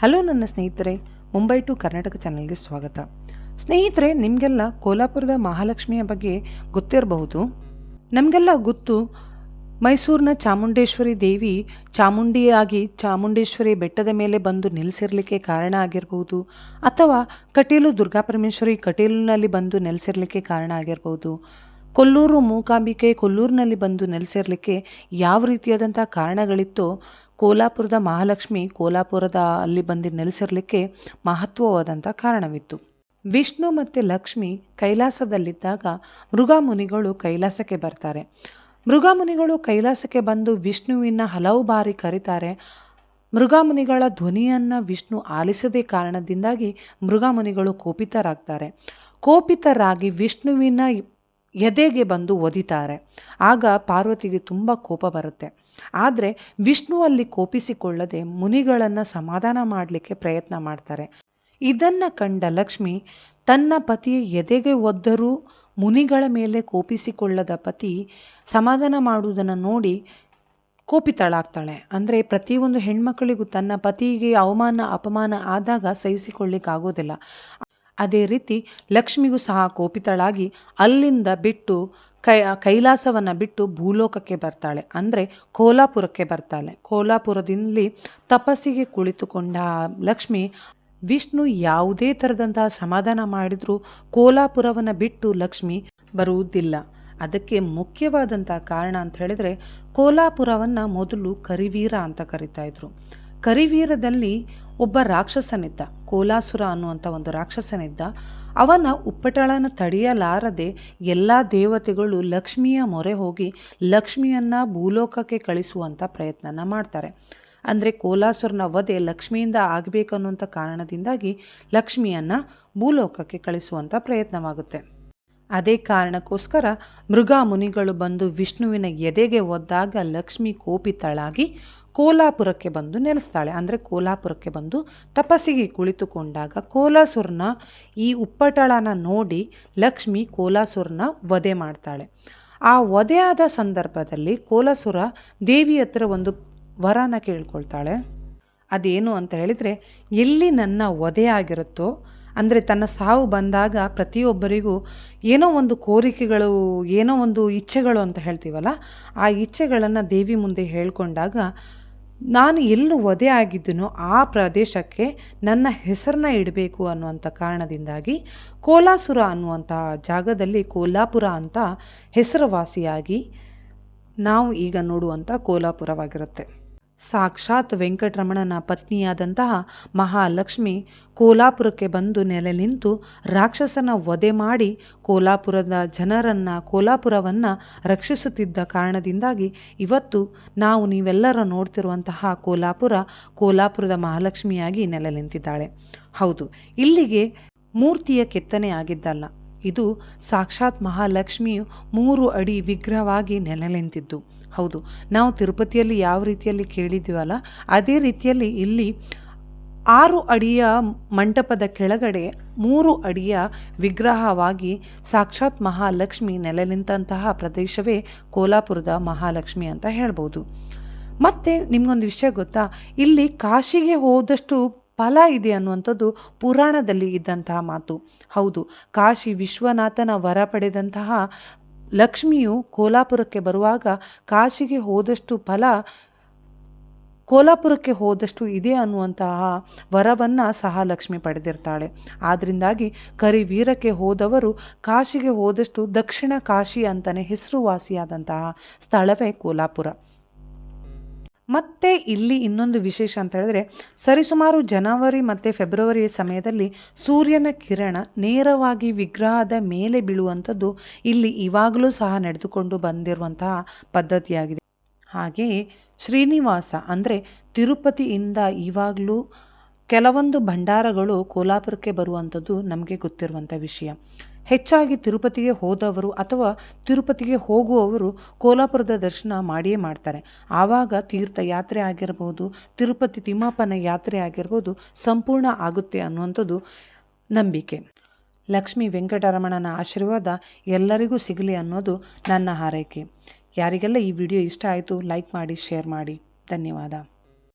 Hello ನನ್ನ ಸ್ನೇಹಿತರೆ, Mumbai to Karnataka ಚಾನಲ್ಗೆ ಸ್ವಾಗತ. ಸ್ನೇಹಿತರೆ, ನಿಮಗೆಲ್ಲ ಕೋಲಾಪುರದ ಮಹಾಲಕ್ಷ್ಮಿಯ ಬಗ್ಗೆ ಗೊತ್ತಿರಬಹುದು? ನಮಗೆಲ್ಲ ಗೊತ್ತು, ಮೈಸೂರಿನ ಚಾಮುಂಡೇಶ್ವರಿ ದೇವಿ ಚಾಮುಂಡಿಯಾಗಿ ಚಾಮುಂಡೇಶ್ವರಿ ಬೆಟ್ಟದ ಮೇಲೆ ಬಂದು ನೆಲೆಸಿರಲಿಕ್ಕೆ ಕಾರಣ ಆಗಿರ್ಬೋದು ಅಥವಾ ಕಟೀಲು ದುರ್ಗಾಪರಮೇಶ್ವರಿ ಕಟೀಲಿನಲ್ಲಿ ಬಂದು ನೆಲೆಸಿರಲಿಕ್ಕೆ ಕಾರಣ ಆಗಿರ್ಬೋದು ಕೊಲ್ಲೂರು ಮೂಕಾಂಬಿಕೆ ಕೊಲ್ಲೂರಿನಲ್ಲಿ ಬಂದು ನೆಲೆಸಿರಲಿಕ್ಕೆ ಯಾವ ರೀತಿಯಾದಂಥ ಕಾರಣಗಳಿತ್ತೋ ಕೋಲಾಪುರದ ಮಹಾಲಕ್ಷ್ಮಿ ಕೋಲಾಪುರದ ಅಲ್ಲಿ ಬಂದು ನೆಲೆಸಿರಲಿಕ್ಕೆ ಮಹತ್ವವಾದಂಥ ಕಾರಣವಿತ್ತು. ವಿಷ್ಣು ಮತ್ತು ಲಕ್ಷ್ಮಿ ಕೈಲಾಸದಲ್ಲಿದ್ದಾಗ ಮೃಗಾಮುನಿಗಳು ಕೈಲಾಸಕ್ಕೆ ಬರ್ತಾರೆ. ಮೃಗಾಮುನಿಗಳು ಕೈಲಾಸಕ್ಕೆ ಬಂದು ವಿಷ್ಣುವಿನ ಹಲವು ಬಾರಿ ಕರೀತಾರೆ. ಮೃಗಾಮುನಿಗಳ ಧ್ವನಿಯನ್ನು ವಿಷ್ಣು ಆಲಿಸದೇ ಕಾರಣದಿಂದಾಗಿ ಮೃಗಾಮುನಿಗಳು ಕೋಪಿತರಾಗ್ತಾರೆ. ಕೋಪಿತರಾಗಿ ವಿಷ್ಣುವಿನ ಎದೆಗೆ ಬಂದು ಒದಿತಾರೆ. ಆಗ ಪಾರ್ವತಿಗೆ ತುಂಬ ಕೋಪ ಬರುತ್ತೆ. ಆದರೆ ವಿಷ್ಣು ಅಲ್ಲಿ ಕೋಪಿಸಿಕೊಳ್ಳದೆ ಮುನಿಗಳನ್ನು ಸಮಾಧಾನ ಮಾಡಲಿಕ್ಕೆ ಪ್ರಯತ್ನ ಮಾಡ್ತಾರೆ. ಇದನ್ನು ಕಂಡ ಲಕ್ಷ್ಮಿ ತನ್ನ ಪತಿಯ ಎದೆಗೆ ಒದ್ದರೂ ಮುನಿಗಳ ಮೇಲೆ ಕೋಪಿಸಿಕೊಳ್ಳದ ಪತಿ ಸಮಾಧಾನ ಮಾಡುವುದನ್ನು ನೋಡಿ ಕೋಪಿತಳಾಗ್ತಾಳೆ. ಅಂದರೆ ಪ್ರತಿಯೊಂದು ಹೆಣ್ಮಕ್ಕಳಿಗೂ ತನ್ನ ಪತಿಗೆ ಅವಮಾನ, ಅಪಮಾನ ಆದಾಗ ಸಹಿಸಿಕೊಳ್ಳಿಕ್ಕಾಗೋದಿಲ್ಲ. ಅದೇ ರೀತಿ ಲಕ್ಷ್ಮಿಗೂ ಸಹ ಕೋಪಿತಳಾಗಿ ಅಲ್ಲಿಂದ ಬಿಟ್ಟು ಕೈ, ಕೈಲಾಸವನ್ನು ಬಿಟ್ಟು ಭೂಲೋಕಕ್ಕೆ ಬರ್ತಾಳೆ. ಅಂದರೆ ಕೋಲಾಪುರಕ್ಕೆ ಬರ್ತಾಳೆ. ಕೋಲಾಪುರದಲ್ಲಿ ತಪಸ್ಸಿಗೆ ಕುಳಿತುಕೊಂಡ ಲಕ್ಷ್ಮಿ ವಿಷ್ಣು ಯಾವುದೇ ಥರದಂತಹ ಸಮಾಧಾನ ಮಾಡಿದರೂ ಕೋಲಾಪುರವನ್ನು ಬಿಟ್ಟು ಲಕ್ಷ್ಮಿ ಬರುವುದಿಲ್ಲ. ಅದಕ್ಕೆ ಮುಖ್ಯವಾದಂಥ ಕಾರಣ ಅಂತ ಹೇಳಿದರೆ ಕೋಲಾಪುರವನ್ನು ಮೊದಲು ಕರಿವೀರ ಅಂತ ಕರಿತಾ ಇದ್ರು. ಕರಿವೀರದಲ್ಲಿ ಒಬ್ಬ ರಾಕ್ಷಸನಿದ್ದ, ಕೋಲಾಸುರ ಅನ್ನುವಂಥ ಒಂದು ರಾಕ್ಷಸನಿದ್ದ. ಅವನ ಉಪ್ಪಟಳನ ತಡೆಯಲಾರದೆ ಎಲ್ಲ ದೇವತೆಗಳು ಲಕ್ಷ್ಮಿಯ ಮೊರೆ ಹೋಗಿ ಲಕ್ಷ್ಮಿಯನ್ನು ಭೂಲೋಕಕ್ಕೆ ಕಳಿಸುವಂಥ ಪ್ರಯತ್ನನ ಮಾಡ್ತಾರೆ. ಅಂದರೆ ಕೋಲಾಸುರನ ವಧೆ ಲಕ್ಷ್ಮಿಯಿಂದ ಆಗಬೇಕನ್ನುವಂಥ ಕಾರಣದಿಂದಾಗಿ ಲಕ್ಷ್ಮಿಯನ್ನು ಭೂಲೋಕಕ್ಕೆ ಕಳಿಸುವಂಥ ಪ್ರಯತ್ನವಾಗುತ್ತೆ. ಅದೇ ಕಾರಣಕ್ಕೋಸ್ಕರ ಮೃಗ ಮುನಿಗಳು ಬಂದು ವಿಷ್ಣುವಿನ ಎದೆಗೆ ಒದ್ದಾಗ ಲಕ್ಷ್ಮಿ ಕೋಪಿತಳಾಗಿ ಕೋಲಾಪುರಕ್ಕೆ ಬಂದು ನೆಲೆಸ್ತಾಳೆ. ಅಂದರೆ ಕೋಲಾಪುರಕ್ಕೆ ಬಂದು ತಪಸ್ಸಿಗೆ ಕುಳಿತುಕೊಂಡಾಗ ಕೋಲಾಸುರನ ಈ ಉಪ್ಪಟಳನ ನೋಡಿ ಲಕ್ಷ್ಮಿ ಕೋಲಾಸುರನ ವಧೆ ಮಾಡ್ತಾಳೆ. ಆ ವಧೆಯಾದ ಸಂದರ್ಭದಲ್ಲಿ ಕೋಲಾಸುರ ದೇವಿ ಹತ್ರ ಒಂದು ವರನ ಕೇಳ್ಕೊಳ್ತಾಳೆ. ಅದೇನು ಅಂತ ಹೇಳಿದರೆ, ಎಲ್ಲಿ ನನ್ನ ವಧೆ ಆಗಿರುತ್ತೋ, ಅಂದರೆ ತನ್ನ ಸಾವು ಬಂದಾಗ ಪ್ರತಿಯೊಬ್ಬರಿಗೂ ಏನೋ ಒಂದು ಕೋರಿಕೆಗಳು, ಏನೋ ಒಂದು ಇಚ್ಛೆಗಳು ಅಂತ ಹೇಳ್ತೀವಲ್ಲ, ಆ ಇಚ್ಛೆಗಳನ್ನು ದೇವಿ ಮುಂದೆ ಹೇಳ್ಕೊಂಡಾಗ ನಾನು ಎಲ್ಲಿ ವಧೆ ಆಗಿದ್ದನೋ ಆ ಪ್ರದೇಶಕ್ಕೆ ನನ್ನ ಹೆಸರನ್ನ ಇಡಬೇಕು ಅನ್ನುವಂಥ ಕಾರಣದಿಂದಾಗಿ ಕೋಲಾಸುರ ಅನ್ನುವಂಥ ಜಾಗದಲ್ಲಿ ಕೋಲಾಪುರ ಅಂತ ಹೆಸರುವಾಸಿಯಾಗಿ ನಾವು ಈಗ ನೋಡುವಂಥ ಕೋಲಾಪುರವಾಗಿರುತ್ತೆ. ಸಾಕ್ಷಾತ್ ವೆಂಕಟರಮಣನ ಪತ್ನಿಯಾದಂತಹ ಮಹಾಲಕ್ಷ್ಮಿ ಕೋಲಾಪುರಕ್ಕೆ ಬಂದು ನೆಲೆ ನಿಂತು ರಾಕ್ಷಸನ ವಧೆ ಮಾಡಿ ಕೋಲಾಪುರದ ಜನರನ್ನು, ಕೋಲಾಪುರವನ್ನು ರಕ್ಷಿಸುತ್ತಿದ್ದ ಕಾರಣದಿಂದಾಗಿ ಇವತ್ತು ನಾವು ನೀವೆಲ್ಲರೂ ನೋಡ್ತಿರುವಂತಹ ಕೋಲಾಪುರ, ಕೋಲಾಪುರದ ಮಹಾಲಕ್ಷ್ಮಿಯಾಗಿ ನೆಲೆ ನಿಂತಿದ್ದಾಳೆ. ಹೌದು, ಇಲ್ಲಿಗೆ ಮೂರ್ತಿಯ ಕೆತ್ತನೆ ಆಗಿದ್ದಲ್ಲ. ಇದು ಸಾಕ್ಷಾತ್ ಮಹಾಲಕ್ಷ್ಮಿಯು ಮೂರು ಅಡಿ ವಿಗ್ರಹವಾಗಿ ನೆಲೆನಿಂತಿದ್ದು. ಹೌದು, ನಾವು ತಿರುಪತಿಯಲ್ಲಿ ಯಾವ ರೀತಿಯಲ್ಲಿ ಕೇಳಿದ್ದೀವಲ್ಲ, ಅದೇ ರೀತಿಯಲ್ಲಿ ಇಲ್ಲಿ ಆರು ಅಡಿಯ ಮಂಟಪದ ಕೆಳಗಡೆ ಮೂರು ಅಡಿಯ ವಿಗ್ರಹವಾಗಿ ಸಾಕ್ಷಾತ್ ಮಹಾಲಕ್ಷ್ಮಿ ನೆಲೆ ನಿಂತಹ ಪ್ರದೇಶವೇ ಕೋಲಾಪುರದ ಮಹಾಲಕ್ಷ್ಮಿ ಅಂತ ಹೇಳ್ಬೋದು. ಮತ್ತು ನಿಮಗೊಂದು ವಿಷಯ ಗೊತ್ತಾ, ಇಲ್ಲಿ ಕಾಶಿಗೆ ಹೋದಷ್ಟು ಫಲ ಇದೆ ಅನ್ನುವಂಥದ್ದು ಪುರಾಣದಲ್ಲಿ ಇದ್ದಂತಹ ಮಾತು. ಹೌದು, ಕಾಶಿ ವಿಶ್ವನಾಥನ ವರ ಪಡೆದಂತಹ ಲಕ್ಷ್ಮಿಯು ಕೋಲಾಪುರಕ್ಕೆ ಬರುವಾಗ ಕಾಶಿಗೆ ಹೋದಷ್ಟು ಫಲ, ಕೋಲಾಪುರಕ್ಕೆ ಹೋದಷ್ಟು ಇದೆ ಅನ್ನುವಂತಹ ವರವನ್ನು ಸಹ ಲಕ್ಷ್ಮಿ ಪಡೆದಿರ್ತಾಳೆ. ಆದ್ದರಿಂದಾಗಿ ಕರಿವೀರಕ್ಕೆ ಹೋದವರು ಕಾಶಿಗೆ ಹೋದಷ್ಟು ದಕ್ಷಿಣ ಕಾಶಿ ಅಂತಲೇ ಹೆಸರುವಾಸಿಯಾದಂತಹ ಸ್ಥಳವೇ ಕೋಲಾಪುರ. ಮತ್ತು ಇಲ್ಲಿ ಇನ್ನೊಂದು ವಿಶೇಷ ಅಂತ ಹೇಳಿದ್ರೆ, ಸರಿಸುಮಾರು ಜನವರಿ ಮತ್ತು ಫೆಬ್ರವರಿ ಸಮಯದಲ್ಲಿ ಸೂರ್ಯನ ಕಿರಣ ನೇರವಾಗಿ ವಿಗ್ರಹದ ಮೇಲೆ ಬೀಳುವಂಥದ್ದು ಇಲ್ಲಿ ಇವಾಗಲೂ ಸಹ ನಡೆದುಕೊಂಡು ಬಂದಿರುವಂತಹ ಪದ್ಧತಿಯಾಗಿದೆ. ಹಾಗೆಯೇ ಶ್ರೀನಿವಾಸ ಅಂದರೆ ತಿರುಪತಿಯಿಂದ ಇವಾಗಲೂ ಕೆಲವೊಂದು ಭಂಡಾರಗಳು ಕೋಲಾಪುರಕ್ಕೆ ಬರುವಂಥದ್ದು ನಮಗೆ ಗೊತ್ತಿರುವಂಥ ವಿಷಯ. ಹೆಚ್ಚಾಗಿ ತಿರುಪತಿಗೆ ಹೋದವರು ಅಥವಾ ತಿರುಪತಿಗೆ ಹೋಗುವವರು ಕೋಲಾಪುರದ ದರ್ಶನ ಮಾಡಿಯೇ ಮಾಡ್ತಾರೆ. ಆವಾಗ ತೀರ್ಥಯಾತ್ರೆ ಆಗಿರ್ಬೋದು, ತಿರುಪತಿ ತಿಮ್ಮಪ್ಪನ ಯಾತ್ರೆ ಆಗಿರ್ಬೋದು ಸಂಪೂರ್ಣ ಆಗುತ್ತೆ ಅನ್ನುವಂಥದ್ದು ನಂಬಿಕೆ. ಲಕ್ಷ್ಮೀ ವೆಂಕಟರಮಣನ ಆಶೀರ್ವಾದ ಎಲ್ಲರಿಗೂ ಸಿಗಲಿ ಅನ್ನೋದು ನನ್ನ ಹಾರೈಕೆ. ಯಾರಿಗೆಲ್ಲ ಈ ವಿಡಿಯೋ ಇಷ್ಟ ಆಯಿತು, ಲೈಕ್ ಮಾಡಿ, ಶೇರ್ ಮಾಡಿ. ಧನ್ಯವಾದ.